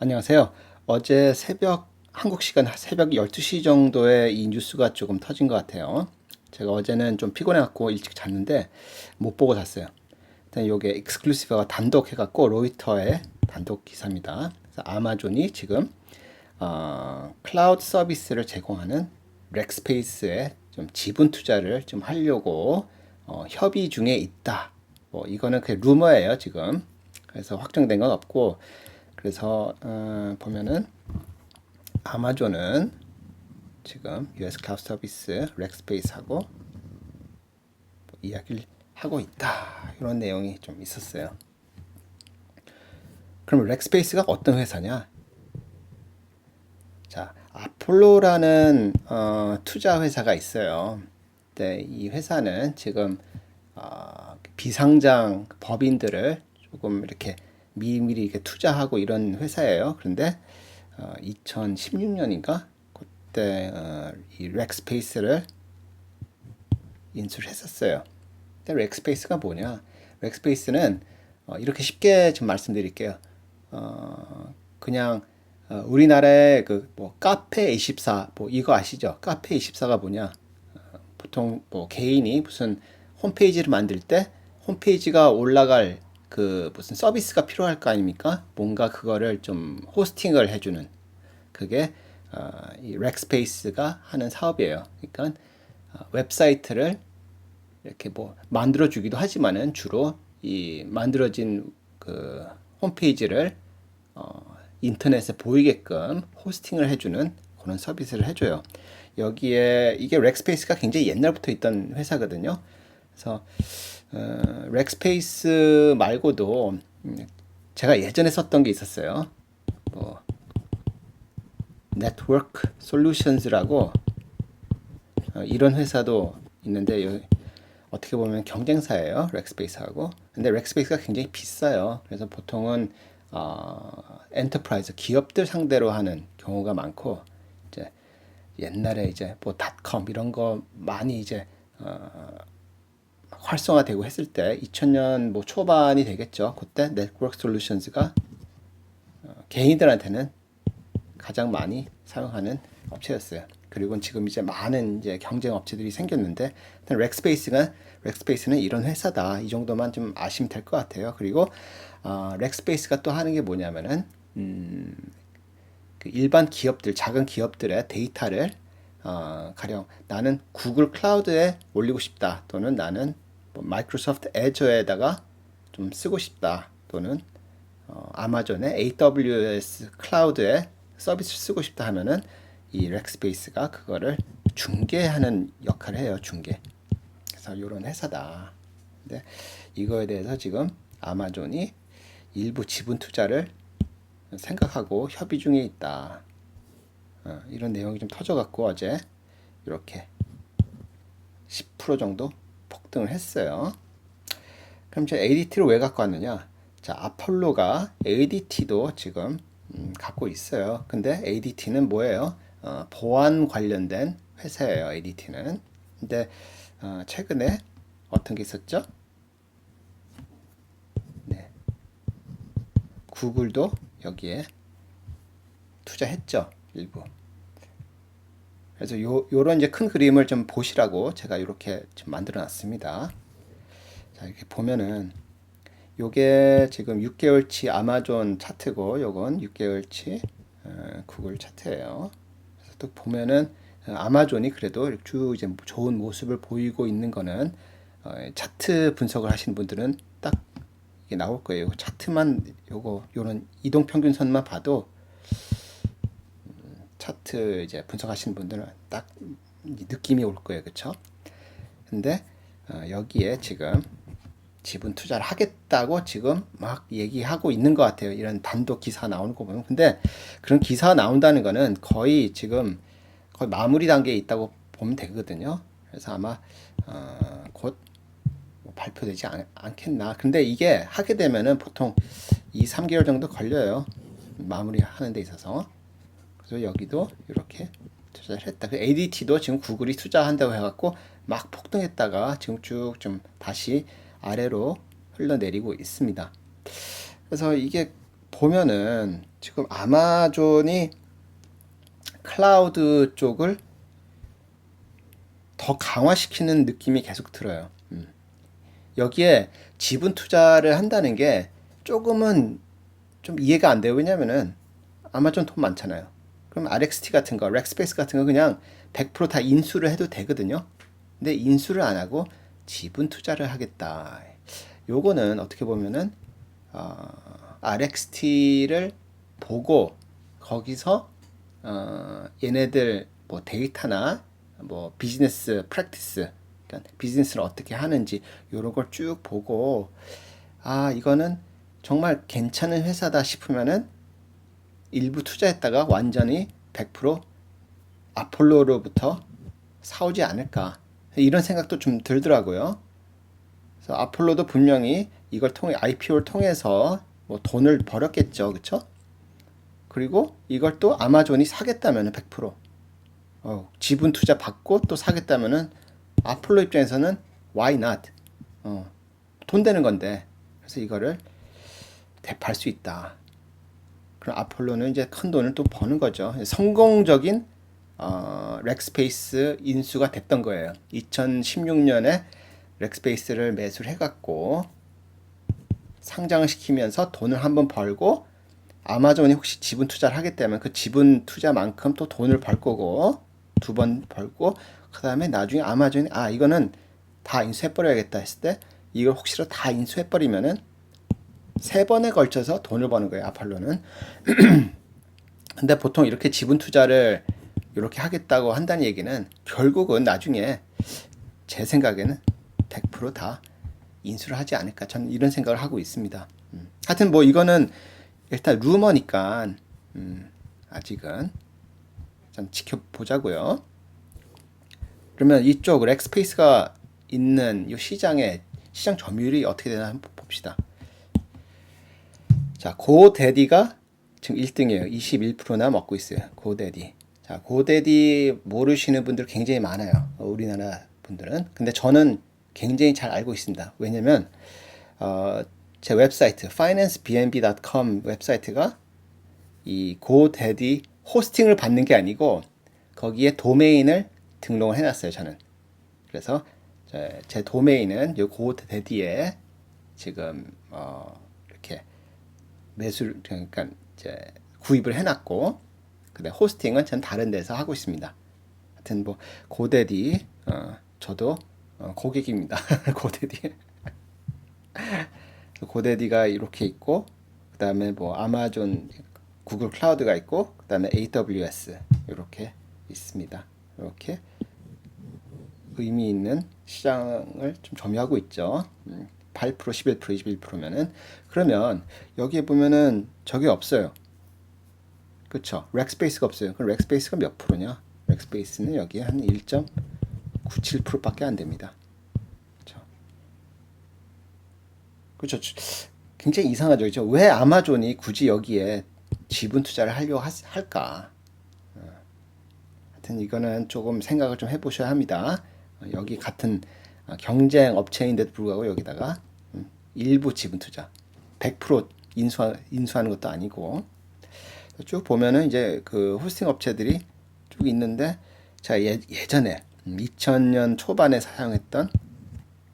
안녕하세요. 어제 새벽 한국 시간 새벽 12시 정도에 이 뉴스가 조금 터진 것 같아요. 제가 어제는 좀 피곤해갖고 일찍 잤는데 못 보고 잤어요. 일단 이게 익스클루시브가 단독 해갖고 로이터의 단독 기사입니다. 그래서 아마존이 지금 어, 클라우드 서비스를 제공하는 렉스페이스에 좀 지분 투자를 좀 하려고 어, 협의 중에 있다. 뭐 이거는 그 루머예요 지금. 그래서 확정된 건 없고 그래서 어, 보면은 아마존은 지금 US 클라우드 서비스 렉스페이스하고 뭐 이야기를 하고 있다 이런 내용이 좀 있었어요. 그럼 렉스페이스가 어떤 회사냐? 자, 아폴로라는 어, 투자 회사가 있어요. 네, 이 회사는 지금 어, 비상장 법인들을 조금 이렇게 미리미리 이렇게 투자하고 이런 회사예요. 그런데 어, 2016년인가 그때 어, 이 렉스페이스를 인수를 했었어요. 근데 렉스페이스가 뭐냐? 렉스페이스는 어, 이렇게 쉽게 좀 말씀드릴게요. 어, 그냥 어, 우리나라의 그 뭐 카페 24 뭐 이거 아시죠? 카페 24가 뭐냐? 어, 보통 뭐 개인이 무슨 홈페이지를 만들 때 홈페이지가 올라갈 그 무슨 서비스가 필요할 거 아닙니까? 뭔가 그거를 좀 호스팅을 해주는 그게 어, 이 렉스페이스가 하는 사업이에요. 그러니까 어, 웹사이트를 이렇게 뭐 만들어 주기도 하지만은 주로 이 만들어진 그 홈페이지를 어, 인터넷에 보이게끔 호스팅을 해주는 그런 서비스를 해줘요. 여기에 이게 렉스페이스가 굉장히 옛날부터 있던 회사거든요. 그래서 어, 렉스페이스 말고도 음, 제가 예전에 썼던 게 있었어요. 뭐 네트워크 솔루션즈라고 어, 이런 회사도 있는데 여, 어떻게 보면 경쟁사예요. 렉스페이스하고. 근데 렉스페이스가 굉장히 비싸요. 그래서 보통은 어, 엔터프라이즈 기업들 상대로 하는 경우가 많고 이제 옛날에 이제 뭐 닷컴 이런 거 많이 이제 어, 활성화되고 했을 때 2000년 뭐 초반이 되겠죠. 그때 네트워크 솔루션즈가 어, 개인들한테는 가장 많이 사용하는 업체였어요. 그리고 지금 이제 많은 이제 경쟁 업체들이 생겼는데 렉스페이스가 렉스페이스는 이런 회사다 이 정도만 좀 아시면 될 것 같아요. 그리고 어, 렉스페이스가 또 하는 게 뭐냐면은 음, 그 일반 기업들 작은 기업들의 데이터를 어, 가령 나는 구글 클라우드에 올리고 싶다 또는 나는 뭐 마이크로소프트 애저에다가 좀 쓰고 싶다 또는 어, 아마존의 AWS 클라우드에 서비스 쓰고 싶다 하면은 이 렉스페이스가 그거를 중개하는 역할을 해요 중개. 그래서 이런 회사다. 근데 이거에 대해서 지금 아마존이 일부 지분 투자를 생각하고 협의 중에 있다. 어, 이런 내용이 좀 터져갖고 어제 이렇게 10% 정도 폭등을 했어요. 그럼 제 ADT를 왜 갖고 왔느냐? 자, 아폴로가 ADT도 지금 음, 갖고 있어요. 근데 ADT는 뭐예요? 어, 보안 관련된 회사예요. ADT는. 근데 어, 최근에 어떤 게 있었죠? 네. 구글도 여기에 투자했죠. 일부. 그래서 요, 요런 이제 큰 그림을 좀 보시라고 제가 이렇게 좀 만들어 놨습니다. 자, 이렇게 보면은 요게 지금 6개월치 아마존 차트고 요건 6개월치 어, 구글 차트예요. 그래서 또 보면은 어, 아마존이 그래도 쭉 이제 좋은 모습을 보이고 있는 거는 어, 차트 분석을 하시는 분들은 딱 이게 나올 거예요. 차트만 요거 요런 이동 평균선만 봐도 차트 이제 분석하시는 분들은 딱 느낌이 올 거예요. 그렇죠? 근데 어, 여기에 지금 지분 투자를 하겠다고 지금 막 얘기하고 있는 것 같아요. 이런 단독 기사 나오는 거 보면. 근데 그런 기사가 나온다는 거는 거의 지금 거의 마무리 단계에 있다고 보면 되거든요. 그래서 아마 어, 곧뭐 발표되지 않, 않겠나. 근데 이게 하게 되면은 보통 2, 3개월 정도 걸려요. 마무리 하는 데 있어서. 그래서 여기도 이렇게 투자를 했다. 그 ADT도 지금 구글이 투자한다고 해갖고 막 폭등했다가 지금 쭉 좀 다시 아래로 흘러내리고 있습니다. 그래서 이게 보면은 지금 아마존이 클라우드 쪽을 더 강화시키는 느낌이 계속 들어요. 음. 여기에 지분 투자를 한다는 게 조금은 좀 이해가 안 돼요. 왜냐면은 아마존 돈 많잖아요. 그럼 RXT 같은 거, 렉스페이스 같은 거 그냥 100%다 인수를 해도 되거든요. 근데 인수를 안 하고 지분 투자를 하겠다. 요거는 어떻게 보면은 어, RXT를 보고 거기서 어, 얘네들 뭐 데이터나 뭐 비즈니스 프랙티스 그러니까 비즈니스를 어떻게 하는지 요런 걸 쭉 보고 아 이거는 정말 괜찮은 회사다 싶으면은 일부 투자했다가 완전히 100% 아폴로로부터 사오지 않을까 이런 생각도 좀 들더라고요. 그래서 아폴로도 분명히 이걸 통해 IPO를 통해서 뭐 돈을 벌었겠죠, 그렇죠? 그리고 이걸 또 아마존이 사겠다면은 100% 어, 지분 투자 받고 또 사겠다면은 아폴로 입장에서는 why not? 어, 돈 되는 건데 그래서 이거를 대파할 수 있다. 그럼 아폴로는 이제 큰 돈을 또 버는 거죠. 성공적인 어, 렉스페이스 인수가 됐던 거예요. 2016년에 렉스페이스를 매수를 해갖고 상장을 시키면서 돈을 한번 벌고 아마존이 혹시 지분 투자를 하겠다면 그 지분 투자만큼 또 돈을 벌 거고 두 번 벌고 그 다음에 나중에 아마존이 아 이거는 다 인수해버려야겠다 했을 때 이걸 혹시라도 다 인수해버리면은 세 번에 걸쳐서 돈을 버는 거예요 아폴로는 근데 보통 이렇게 지분 투자를 이렇게 하겠다고 한다는 얘기는 결국은 나중에 제 생각에는 100%다 인수를 하지 않을까 저는 이런 생각을 하고 있습니다. 음. 하여튼 뭐 이거는 일단 루머니까 음, 아직은 좀 지켜보자고요. 그러면 이쪽 렉스페이스가 있는 이 시장의 시장 점유율이 어떻게 되나 한번 봅시다. 자, 고데디가 지금 1등이에요. 21%나 먹고 있어요. 고데디. 자, 고데디 모르시는 분들 굉장히 많아요. 우리나라 분들은. 근데 저는 굉장히 잘 알고 있습니다. 왜냐면 어, 제 웹사이트 financebnb.com 웹사이트가 이 고데디 호스팅을 받는 게 아니고 거기에 도메인을 등록을 해놨어요. 저는. 그래서 제, 제 도메인은 이 고데디에 지금 어, 매수 그러니까 이제 구입을 해놨고 근데 호스팅은 전 다른 데서 하고 있습니다. 하여튼 뭐 고데디 어, 저도 어, 고객입니다. 고데디. 고데디가 이렇게 있고 그 다음에 뭐 아마존 구글 클라우드가 있고 그 다음에 AWS 이렇게 있습니다. 이렇게 의미 있는 시장을 좀 점유하고 있죠. 8%, 11%, 21%면은 그러면 여기에 보면은 저게 없어요. 그쵸? 렉스페이스가 없어요. 그럼 렉스페이스가 몇 프로냐? 렉스페이스는 여기에 한 1.97%밖에 안 됩니다. 그쵸? 굉장히 이상하죠. 그죠? 왜 아마존이 굳이 여기에 지분 투자를 하려고 하, 할까? 어. 하여튼 이거는 조금 생각을 좀 해보셔야 합니다. 어, 여기 같은 어, 경쟁 업체인데도 불구하고 여기다가 음, 일부 지분 투자 100% 인수 인수하는 것도 아니고 쭉 보면은 이제 그 호스팅 업체들이 쭉 있는데 자 예, 예전에 2000년 음, 초반에 사용했던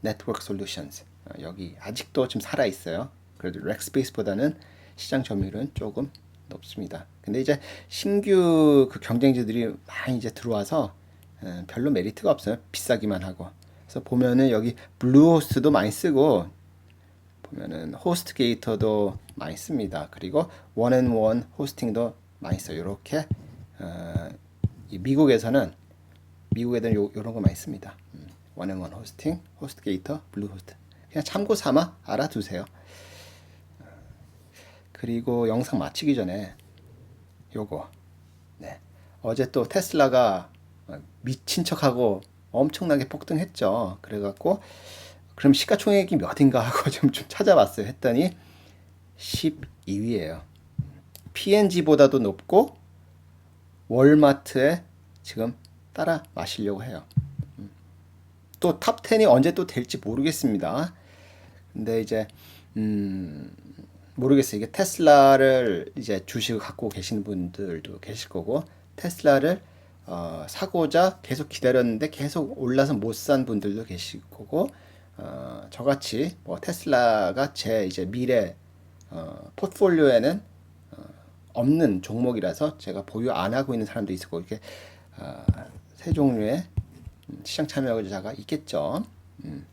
네트워크 솔루션스 여기 아직도 좀 살아 있어요. 그래도 렉스페이스보다는 시장 점유율은 조금 높습니다. 근데 이제 신규 그 경쟁자들이 많이 이제 들어와서 어, 별로 메리트가 없어요. 비싸기만 하고. 그래서 보면은 여기 블루호스트도 많이 쓰고 보면은 호스트 게이터도 많이 씁니다. 그리고 원앤원 호스팅도 많이 써요. 이렇게 어, 미국에서는 미국에는 요, 요런 거 많이 씁니다. 원앤원 호스팅, 호스트 게이터, 블루 호스트. 그냥 참고 삼아 알아두세요. 그리고 영상 마치기 전에 요거 네. 어제 또 테슬라가 미친 척하고 엄청나게 폭등했죠. 그래갖고 그럼 시가총액이 몇인가 하고 좀, 좀 찾아봤어요. 했더니 12위예요. P&G보다도 높고 월마트에 지금 따라 마시려고 해요. 음. 또탑 10이 언제 또 될지 모르겠습니다. 근데 이제 음 모르겠어요. 이게 테슬라를 이제 주식을 갖고 계시는 분들도 계실 거고 테슬라를 어, 사고자 계속 기다렸는데 계속 올라서 못 산 분들도 계실 거고 어, 저같이 뭐 테슬라가 제 이제 미래 어, 포트폴리오에는 어, 없는 종목이라서 제가 보유 안 하고 있는 사람도 있을 거고 이렇게 어, 세 종류의 음, 시장 참여자가 있겠죠. 음.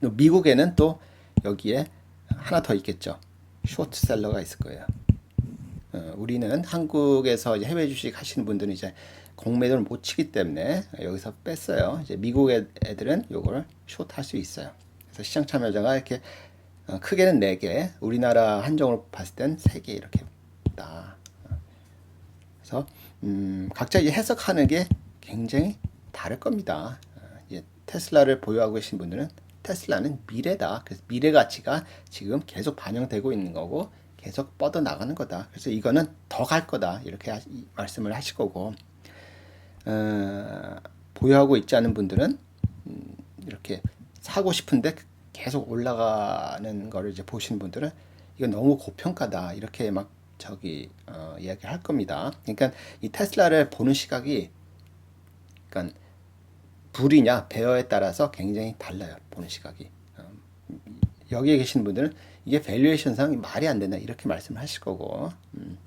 또 미국에는 또 여기에 하나 더 있겠죠. 쇼트셀러가 있을 거예요. 어, 우리는 한국에서 해외 주식 하시는 분들은 이제 공매도를 못 치기 때문에 여기서 뺐어요. 이제 미국 애- 애들은 요거를 숏할 수 있어요. 그래서 시장 참여자가 이렇게 어, 크게는 4개, 우리나라 한정으로 봤을 땐 3개 이렇게 있다. 그래서 음, 각자 이 해석하는 게 굉장히 다를 겁니다. 어, 이제 테슬라를 보유하고 계신 분들은 테슬라는 미래다. 그래서 미래 가치가 지금 계속 반영되고 있는 거고 계속 뻗어 나가는 거다. 그래서 이거는 더 갈 거다. 이렇게 말씀을 하실 거고 어, 보유하고 있지 않은 분들은 음, 이렇게 사고 싶은데 계속 올라가는 거를 이제 보시는 분들은 이건 너무 고평가다 이렇게 막 저기 어, 이야기를 할 겁니다. 그러니까 이 테슬라를 보는 시각이 그러니까 불이냐 배어에 따라서 굉장히 달라요 보는 시각이. 어, 여기에 계신 분들은 이게 밸류에이션상 말이 안 된다 이렇게 말씀을 하실 거고 음.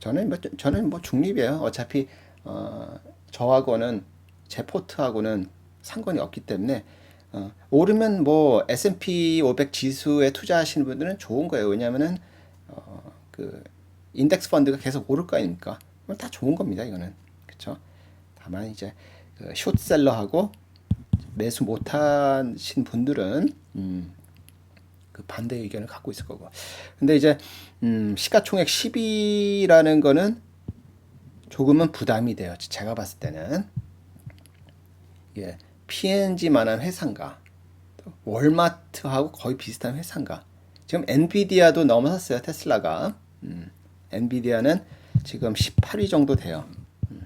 저는 뭐 저는 뭐 중립이에요. 어차피 어, 저하고는 제 포트하고는 상관이 없기 때문에 어, 오르면 뭐 S&P 500 지수에 투자하시는 분들은 좋은 거예요. 왜냐하면은 어, 그 인덱스 펀드가 계속 오를 거 아닙니까? 그럼 다 좋은 겁니다. 이거는 그렇죠. 다만 이제 그 숏셀러하고 매수 못하신 분들은 음, 그 반대 의견을 갖고 있을 거고. 근데 이제 음, 시가총액 10이라는 거는 조금은 부담이 돼요. 제가 봤을 때는 예, P&G만한 회사인가, 또 월마트하고 거의 비슷한 회사인가. 지금 엔비디아도 넘어섰어요. 테슬라가. 음, 엔비디아는 지금 18위 정도 돼요. 음.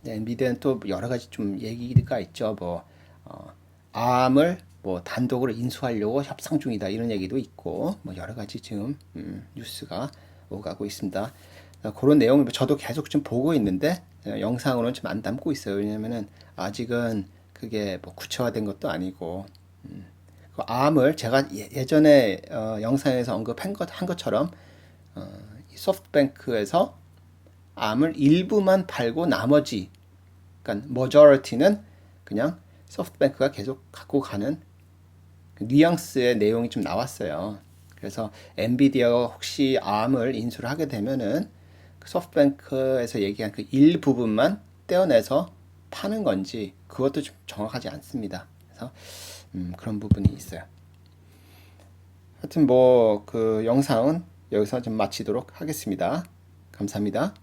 네, 엔비디아는 또 여러 가지 좀 얘기가 있죠. 뭐 어, 암을 뭐 단독으로 인수하려고 협상 중이다 이런 얘기도 있고 뭐 여러 가지 지금 음, 뉴스가 오가고 있습니다. 어, 그런 내용을 저도 계속 좀 보고 있는데 어, 영상으로는 좀 안 담고 있어요. 왜냐면은 아직은 그게 뭐 구체화된 것도 아니고 음, 그 암을 제가 예- 예전에 어, 영상에서 언급한 것, 한 것처럼 어, 이 소프트뱅크에서 암을 일부만 팔고 나머지 그러니까 머저리티는 그냥 소프트뱅크가 계속 갖고 가는 그 뉘앙스의 내용이 좀 나왔어요. 그래서 엔비디아가 혹시 암을 인수를 하게 되면은 그 소프트뱅크에서 얘기한 그 일부분만 떼어내서 파는 건지 그것도 좀 정확하지 않습니다. 그래서 음, 그런 부분이 있어요. 하여튼 뭐 그 영상은 여기서 좀 마치도록 하겠습니다. 감사합니다.